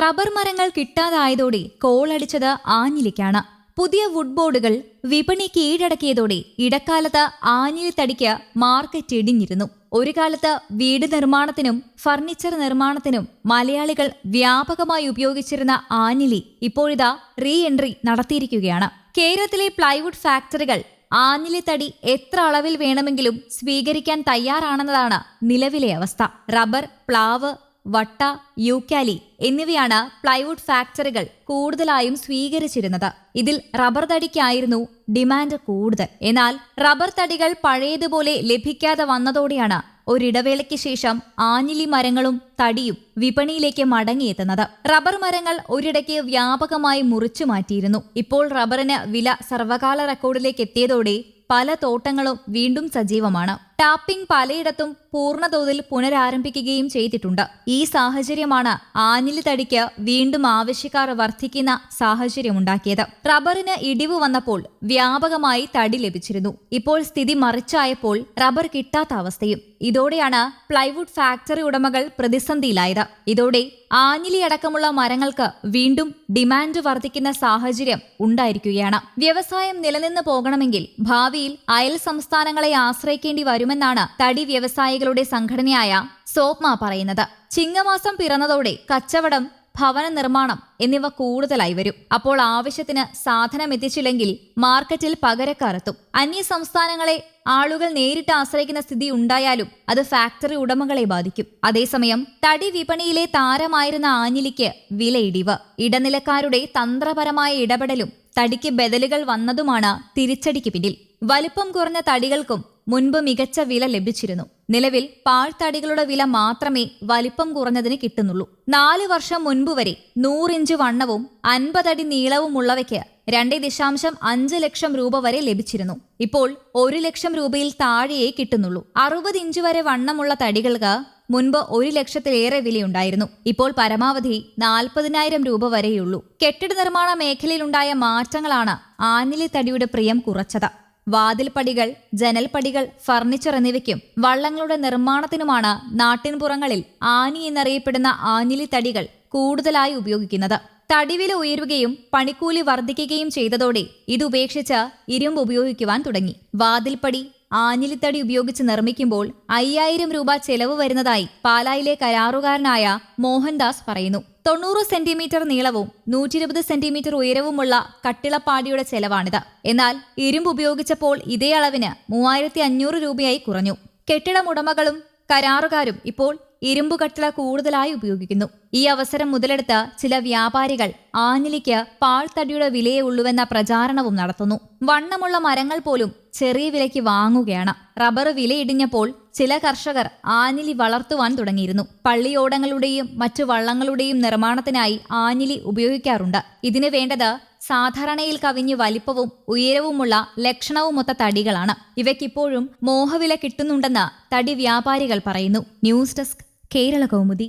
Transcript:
Rubber മരങ്ങൾ കിട്ടാതായതോടെ കോളടിച്ചത് ആഞ്ഞിലിക്കാണ്. പുതിയ would ബോർഡുകൾ വിപണി കീഴടക്കിയതോടെ ഇടക്കാലത്ത് ആഞ്ഞിലി തടിക്ക് മാർക്കറ്റ് ഇടിഞ്ഞിരുന്നു. ഒരു കാലത്ത് വീട് നിർമ്മാണത്തിനും ഫർണിച്ചർ നിർമ്മാണത്തിനും മലയാളികൾ വ്യാപകമായി ഉപയോഗിച്ചിരുന്ന ആഞ്ഞിലി ഇപ്പോഴിതാ റീ എൻട്രി നടത്തിയിരിക്കുകയാണ്. കേരളത്തിലെ പ്ലൈവുഡ് ഫാക്ടറികൾ ആഞ്ഞിലി തടി എത്ര അളവിൽ വേണമെങ്കിലും സ്വീകരിക്കാൻ തയ്യാറാണെന്നതാണ് നിലവിലെ അവസ്ഥ. റബ്ബർ പ്ലാവ് വട്ട യൂക്കാലി എന്നിവയാണ് പ്ലൈവുഡ് ഫാക്ടറികൾ കൂടുതലായും സ്വീകരിച്ചിരുന്നത്. ഇതിൽ റബ്ബർ തടിക്കായിരുന്നു ഡിമാൻഡ് കൂടുതൽ. എന്നാൽ റബ്ബർ തടികൾ പഴയതുപോലെ ലഭിക്കാതെ വന്നതോടെയാണ് ഒരിടവേളയ്ക്ക് ശേഷം ആഞ്ഞിലി മരങ്ങളും തടിയും വിപണിയിലേക്ക് മടങ്ങിയെത്തുന്നത്. റബ്ബർ മരങ്ങൾ ഒരിടയ്ക്ക് വ്യാപകമായി മുറിച്ചു മാറ്റിയിരുന്നു. ഇപ്പോൾ റബ്ബറിന് വില സർവകാല റെക്കോർഡിലേക്ക് എത്തിയതോടെ പല തോട്ടങ്ങളും വീണ്ടും സജീവമാണ്. ടാപ്പിംഗ് പലയിടത്തും പൂർണതോതിൽ പുനരാരംഭിക്കുകയും ചെയ്തിട്ടുണ്ട്. ഈ സാഹചര്യമാണ് ആഞ്ഞിലി തടിക്ക് വീണ്ടും ആവശ്യക്കാർ വർദ്ധിക്കുന്ന സാഹചര്യമുണ്ടാക്കിയത്. റബ്ബറിന് ഇടിവ് വന്നപ്പോൾ വ്യാപകമായി തടി ലഭിച്ചിരുന്നു. ഇപ്പോൾ സ്ഥിതി മറിച്ചായപ്പോൾ റബ്ബർ കിട്ടാത്ത അവസ്ഥയും. ഇതോടെയാണ് പ്ലൈവുഡ് ഫാക്ടറി ഉടമകൾ പ്രതിസന്ധിയിലായത്. ഇതോടെ ആഞ്ഞിലി അടക്കമുള്ള മരങ്ങൾക്ക് വീണ്ടും ഡിമാൻഡ് വർദ്ധിക്കുന്ന സാഹചര്യം ഉണ്ടായിരിക്കുകയാണ്. വ്യവസായം നിലനിന്ന് പോകണമെങ്കിൽ ഭാവിയിൽ അയൽ സംസ്ഥാനങ്ങളെ ആശ്രയിക്കേണ്ടി വരുമെന്നാണ് തടി വ്യവസായികളുടെ സംഘടനയായ സോപ്മ പറയുന്നത്. ചിങ്ങമാസം പിറന്നതോടെ കച്ചവടം ഭവന നിർമ്മാണം എന്നിവ കൂടുതലായി വരും. അപ്പോൾ ആവശ്യത്തിന് സാധനം എത്തിച്ചില്ലെങ്കിൽ മാർക്കറ്റിൽ പകരക്കാരെത്തും. അന്യ സംസ്ഥാനങ്ങളെ ആളുകൾ നേരിട്ട് ആശ്രയിക്കുന്ന സ്ഥിതി ഉണ്ടായാലും അത് ഫാക്ടറി ഉടമകളെ ബാധിക്കും. അതേസമയം തടി വിപണിയിലെ താരമായിരുന്ന ആഞ്ഞിലിക്ക് വിലയിടിവ്. ഇടനിലക്കാരുടെ തന്ത്രപരമായ ഇടപെടലും തടിക്ക് ബദലുകൾ വന്നതുമാണ് തിരിച്ചടിക്ക് പിന്നിൽ. വലിപ്പം കുറഞ്ഞ തടികൾക്കും മുൻപ് മികച്ച വില ലഭിച്ചിരുന്നു. നിലവിൽ പാഴ്ത്തടികളുടെ വില മാത്രമേ വലിപ്പം കുറഞ്ഞതിന് കിട്ടുന്നുള്ളൂ. നാല് വർഷം മുൻപ് വരെ നൂറിഞ്ച് വണ്ണവും അൻപതടി നീളവുമുള്ളവയ്ക്ക് രണ്ടേ ദശാംശം അഞ്ച് ലക്ഷം രൂപ വരെ ലഭിച്ചിരുന്നു. ഇപ്പോൾ ഒരു ലക്ഷം രൂപയിൽ താഴെയേ കിട്ടുന്നുള്ളൂ. അറുപത് ഇഞ്ച് വരെ വണ്ണമുള്ള തടികൾക്ക് മുൻപ് ഒരു ലക്ഷത്തിലേറെ വിലയുണ്ടായിരുന്നു. ഇപ്പോൾ പരമാവധി നാൽപ്പതിനായിരം രൂപ വരെയുള്ളൂ. കെട്ടിട നിർമ്മാണ മേഖലയിലുണ്ടായ മാറ്റങ്ങളാണ് ആനിലി തടിയുടെ പ്രിയം കുറച്ചത്. വാതിൽപ്പടികൾ ജനൽപ്പടികൾ ഫർണിച്ചർ എന്നിവയ്ക്കും വള്ളങ്ങളുടെ നിർമ്മാണത്തിനുമാണ് നാട്ടിൻപുറങ്ങളിൽ ആനി എന്നറിയപ്പെടുന്ന ആഞ്ഞിലി തടികൾ കൂടുതലായി ഉപയോഗിക്കുന്നത്. തടിവില ഉയരുകയും പണിക്കൂലി വർദ്ധിക്കുകയും ചെയ്തതോടെ ഇത് ഉപേക്ഷിച്ച് ഇരുമ്പ് ഉപയോഗിക്കുവാൻ തുടങ്ങി. വാതിൽപ്പടി ആഞ്ഞിലിത്തടി ഉപയോഗിച്ച് നിർമ്മിക്കുമ്പോൾ അയ്യായിരം രൂപ ചെലവ് വരുന്നതായി പാലായിലെ കരാറുകാരനായ മോഹൻദാസ് പറയുന്നു. തൊണ്ണൂറ് സെന്റിമീറ്റർ നീളവും നൂറ്റി ഇരുപത് സെന്റിമീറ്റർ ഉയരവുമുള്ള കട്ടിളപ്പാടിയുടെ ചെലവാണിത്. എന്നാൽ ഇരുമ്പ് ഉപയോഗിച്ചപ്പോൾ ഇതേ അളവിന് മൂവായിരത്തി അഞ്ഞൂറ് രൂപയായി കുറഞ്ഞു. കെട്ടിടമുടമകളും കരാറുകാരും ഇപ്പോൾ ഇരുമ്പ് കട്ടിള കൂടുതലായി ഉപയോഗിക്കുന്നു. ഈ അവസരം മുതലെടുത്ത് ചില വ്യാപാരികൾ ആഞ്ഞിലിക്ക് പാഴ്ത്തടിയുടെ വിലയേ ഉള്ളുവെന്ന പ്രചാരണവും നടത്തുന്നു. വണ്ണമുള്ള മരങ്ങൾ പോലും ചെറിയ വിലയ്ക്ക് വാങ്ങുകയാണ്. റബ്ബർ വിലയിടിഞ്ഞപ്പോൾ ചില കർഷകർ ആഞ്ഞിലി വളർത്തുവാൻ തുടങ്ങിയിരുന്നു. പള്ളിയോടങ്ങളുടെയും മറ്റു വള്ളങ്ങളുടെയും നിർമ്മാണത്തിനായി ആഞ്ഞിലി ഉപയോഗിക്കാറുണ്ട്. ഇതിനു വേണ്ടത് സാധാരണയിൽ കവിഞ്ഞ് വലിപ്പവും ഉയരവുമുള്ള ലക്ഷണവുമൊത്ത തടികളാണ്. ഇവയ്ക്കിപ്പോഴും മോഹവില കിട്ടുന്നുണ്ടെന്ന് തടി വ്യാപാരികൾ പറയുന്നു. News desk Kerala Kaumudi.